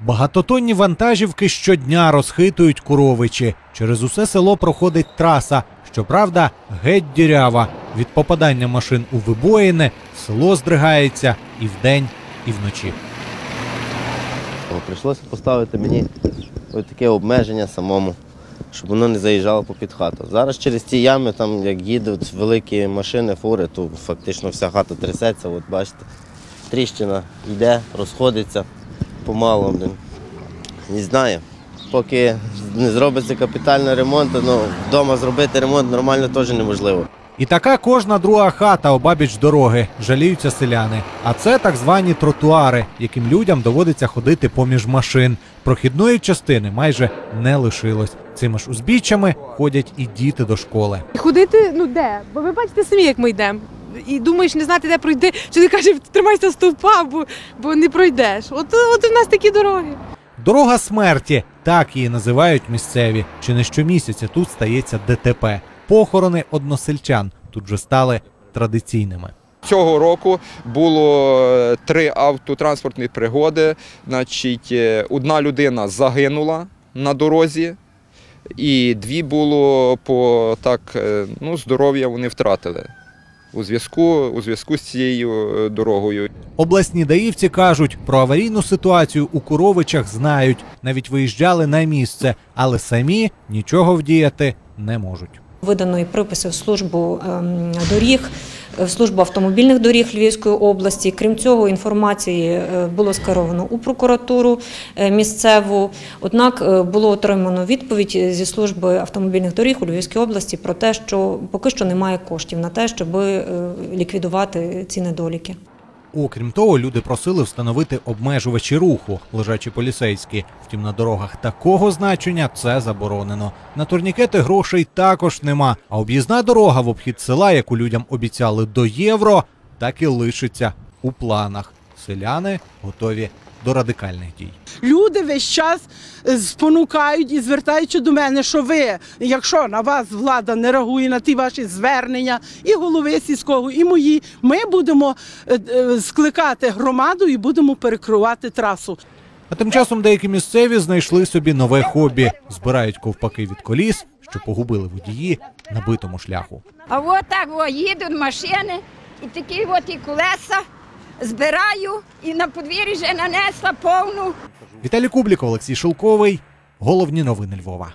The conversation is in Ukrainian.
Багатотонні вантажівки щодня розхитують Куровичі. Через усе село проходить траса. Щоправда, геть дірява. Від попадання машин у вибоїни село здригається і вдень, і вночі. Прийшлося поставити мені ось таке обмеження самому, щоб воно не заїжджало попід хату. Зараз через ті ями, там, як їдуть великі машини, фури, то фактично вся хата трясеться. От бачите, тріщина йде, розходиться помалу. блін. Не знаю. Поки не зробиться капітальний ремонт, ну, вдома зробити ремонт нормально теж неможливо. І така кожна друга хата обабіч дороги, жаліються селяни. А це так звані тротуари, яким людям доводиться ходити поміж машин. Прохідної частини майже не лишилось. Цими ж узбіччями ходять і діти до школи. Ходити, ну де? Бо ви бачите самі, як ми йдемо. І думаєш, не знати, де пройти. Чи ти кажеш, тримайся стовпа, бо, бо не пройдеш. От, от у нас такі дороги. Дорога смерті, так її називають місцеві. Чи не щомісяця тут стається ДТП. Похорони односельчан тут вже стали традиційними. Цього року було е, три автотранспортні пригоди. Значить, е, одна людина загинула на дорозі, і дві було по так, е, ну, здоров'я вони втратили у зв'язку, у зв'язку з цією е, дорогою. Обласні даївці кажуть, про аварійну ситуацію у Куровичах знають, навіть виїжджали на місце, але самі нічого вдіяти не можуть. Видано і приписи в службу ем, доріг, в службу автомобільних доріг Львівської області. Крім цього, інформації е, було скеровано у прокуратуру е, місцеву. Однак е, було отримано відповідь зі служби автомобільних доріг у Львівській області про те, що поки що немає коштів на те, щоб е, ліквідувати ці недоліки. Окрім того, люди просили встановити обмежувачі руху, лежачі поліцейські. Втім, на дорогах такого значення це заборонено. На турнікети грошей також нема. А об'їзна дорога в обхід села, яку людям обіцяли до євро, так і лишиться у планах. Селяни готові до радикальних дій. Люди весь час е, спонукають і звертаючи до мене, що ви, якщо на вас влада не реагує на ті ваші звернення, і голови сільського, і мої, ми будемо е, е, скликати громаду і будемо перекривати трасу. А тим часом деякі місцеві знайшли собі нове хобі, збирають ковпаки від коліс, що погубили водії на битому шляху. А от так о, їдуть машини, і такі от і колеса збираю, і на подвір'ї вже нанесла повну. Віталій Кубліков, Олексій Шулковий. Головні новини Львова.